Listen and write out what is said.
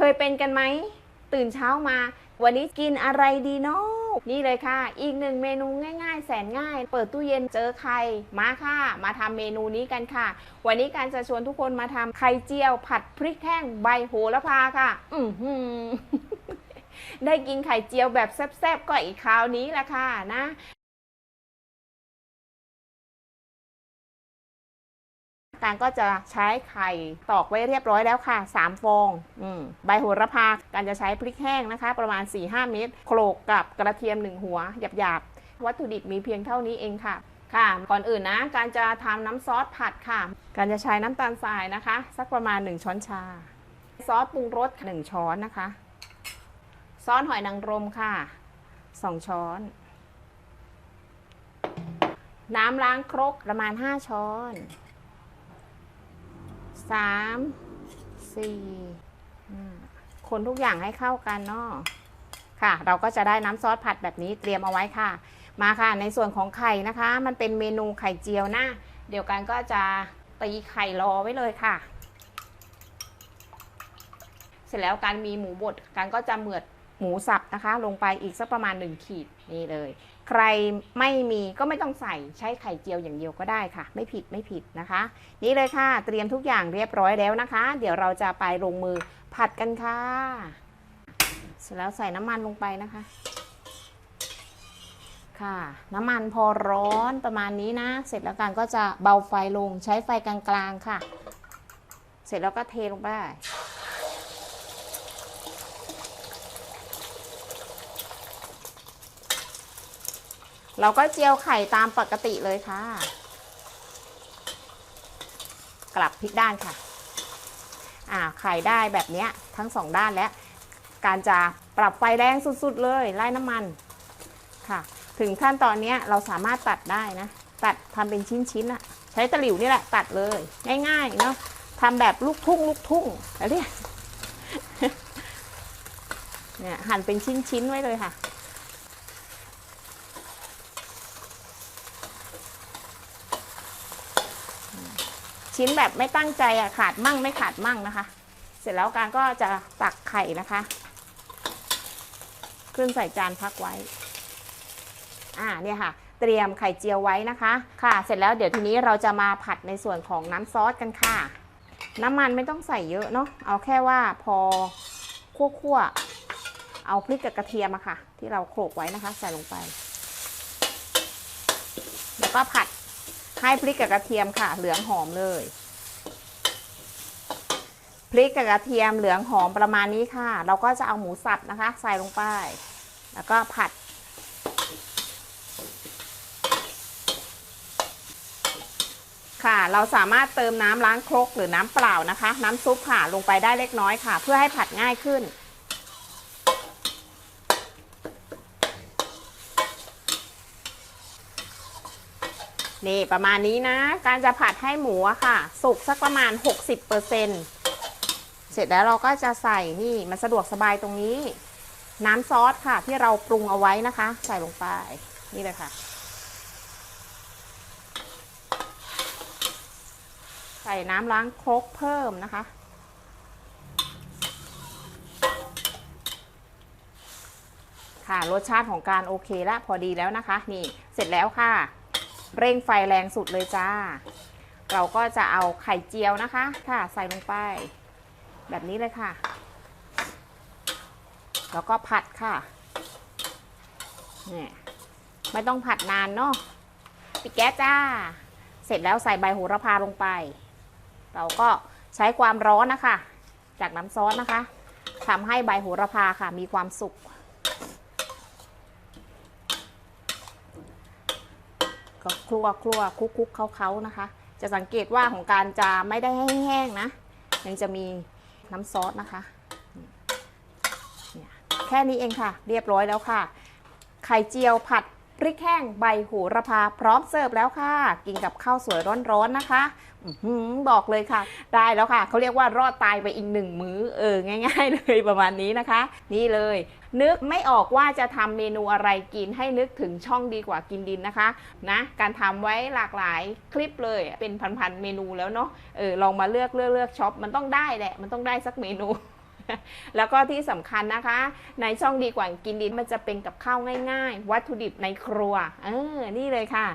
เคยเป็นกันไหม ตื่นเช้ามา วันนี้กินอะไรดีเนาะนี่เลยค่ะ อีกหนึ่งเมนูง่าย ๆ แสนง่าย เปิดตู้เย็นเจอไข่มาค่ะ มาทำเมนูนี้กันค่ะ วันนี้การจะชวนทุกคนมาทำไข่เจียว ผัดพริกแห้งใบโหระพาค่ะ อือหือได้กินไข่เจียวแบบแซ่บๆก็อีกคราวนี้ละค่ะนะ การก็จะใช้ไข่ตอกไว้เรียบร้อยแล้วค่ะ 3 ฟองอใบโหระพา การจะใช้พริกแห้งนะคะ ประมาณ 4-5 เม็ดโขลกกับกระเทียม 1 หัว หยาบๆ วัตถุดิบมีเพียงเท่านี้เองค่ะ ค่ะ ก่อนอื่นนะ การจะทำน้ำซอสผัดค่ะ การจะใช้น้ำตาลทรายนะคะ สักประมาณ 1 ช้อนชา ซอสปรุงรส 1 ช้อนนะคะ ซอสหอยนางรมค่ะ 2 ช้อน น้ำล้างครกประมาณ 5 ช้อน สามสี่คนทุกอย่างให้เข้ากันเนาะค่ะ เราก็จะได้น้ำซอสผัดแบบนี้เตรียมเอาไว้ค่ะ มาค่ะในส่วนของไข่นะคะ มันเป็นเมนูไข่เจียวนะ เดี๋ยวกันก็จะตีไข่รอไว้เลยค่ะ เสร็จแล้วการมีหมูบดการก็จะเหมือด หมูสับนะคะ ลงไปอีกสักประมาณ 1 ขีดนี่เลย ใครไม่มีก็ไม่ต้องใส่ใช้ไข่เจียวอย่างเดียวก็ได้ค่ะ ไม่ผิดไม่ผิดนะคะ นี่เลยค่ะ เตรียมทุกอย่างเรียบร้อยแล้วนะคะ เดี๋ยวเราจะไปลงมือผัดกันค่ะ เสร็จแล้วใส่น้ำมันลงไปนะคะ ค่ะ น้ำมันพอร้อนประมาณนี้นะ เสร็จแล้วกันก็จะเบาไฟลงใช้ไฟกลางๆค่ะ เสร็จแล้วก็เทลงไป เราก็เจียวไข่ตามปกติเลยค่ะ กลับพลิกด้านค่ะ อ่าไข่ได้แบบเนี้ยทั้งสองด้านแล้วการจะปรับไฟแรงสุดๆเลยไล่น้ำมันค่ะ ถึงขั้นตอนเนี้ยเราสามารถตัดได้นะ ตัดทำเป็นชิ้นๆอะใช้ตะหลิวนี่แหละตัดเลย ง่ายๆเนาะทำแบบลูกทุ่งลูกทุ่งอะไรเนี่ยเนี่ยหั่นเป็นชิ้นๆไว้เลยค่ะ ชิ้นแบบไม่ตั้งใจอะขาดมั่งไม่ขาดมั่งนะคะ เสร็จแล้วการก็จะตักไข่นะคะ ขึ้นใส่จานพักไว้ อ่าเนี่ยค่ะ เตรียมไข่เจียวไว้นะคะ ค่ะ เสร็จแล้วเดี๋ยวทีนี้เราจะมาผัดในส่วนของน้ำซอสกันค่ะ น้ำมันไม่ต้องใส่เยอะเนาะเอาแค่ว่าพอคั่วๆเอาพริกกับกระเทียมอะค่ะ ที่เราโขลกไว้นะคะ ใส่ลงไป แล้วก็ผัด ให้พริกกับกระเทียมค่ะ เหลืองหอมเลย พริกกับกระเทียมเหลืองหอมประมาณนี้ค่ะ เราก็จะเอาหมูสับนะคะ ใส่ลงไป แล้วก็ผัด ค่ะ เราสามารถเติมน้ำล้างครกหรือน้ำเปล่านะคะ น้ำซุปค่ะลงไปได้เล็กน้อยค่ะ เพื่อให้ผัดง่ายขึ้น นี่ประมาณนี้นะ การจะผัดให้หมูอะค่ะ สุกสักประมาณ 60%เสร็จแล้วเราก็จะใส่นี่มันสะดวกสบายตรงนี้ น้ำซอสค่ะ ที่เราปรุงเอาไว้นะคะ ใส่ลงไปนี่เลยค่ะ ใส่น้ำล้างครกเพิ่มนะคะค่ะรสชาติของการโอเคแล้วพอดีแล้วนะคะ นี่เสร็จแล้วค่ะ เร่งไฟแรงสุดเลยจ้า เราก็จะเอาไข่เจียวนะคะ ค่ะใส่ลงไป แบบนี้เลยค่ะ แล้วก็ผัดค่ะเนี่ยไม่ต้องผัดนานเนาะปิดแก๊สจ้า เสร็จแล้วใส่ใบโหระพาลงไป เราก็ใช้ความร้อนนะคะ จากน้ำซอสนะคะทำให้ใบโหระพาค่ะมีความสุก ก็ครัวครัวคุกคุกเขาเขานะคะ จะสังเกตว่าของการจะไม่ได้แห้งๆนะ ยังจะมีน้ำซอสนะคะ แค่นี้เองค่ะ เรียบร้อยแล้วค่ะ ไข่เจียวผัด พริกแห้งใบโหระพาพร้อมเสิร์ฟแล้วค่ะ กินกับข้าวสวยร้อนๆนะคะอบอกเลยค่ะ ได้แล้วค่ะ เขาเรียกว่ารอดตายไปอีกหนึ่งมื้อเออง่าย ๆ เลยประมาณนี้นะคะ นี่เลย นึกไม่ออกว่าจะทำเมนูอะไรกินให้นึกถึงช่องดีกว่ากินดินนะคะนะการทำไว้หลากหลายคลิปเลยเป็นพันๆเมนูแล้วเนาะเออลองมาเลือกเลือกเลือกช็อปมันต้องได้แหละมันต้องได้สักเมนู แล้วก็ที่สำคัญนะคะ ในช่องดีกว่ากินดินมันจะเป็นกับข้าวง่าย ๆ วัตถุดิบในครัว เออ นี่เลยค่ะ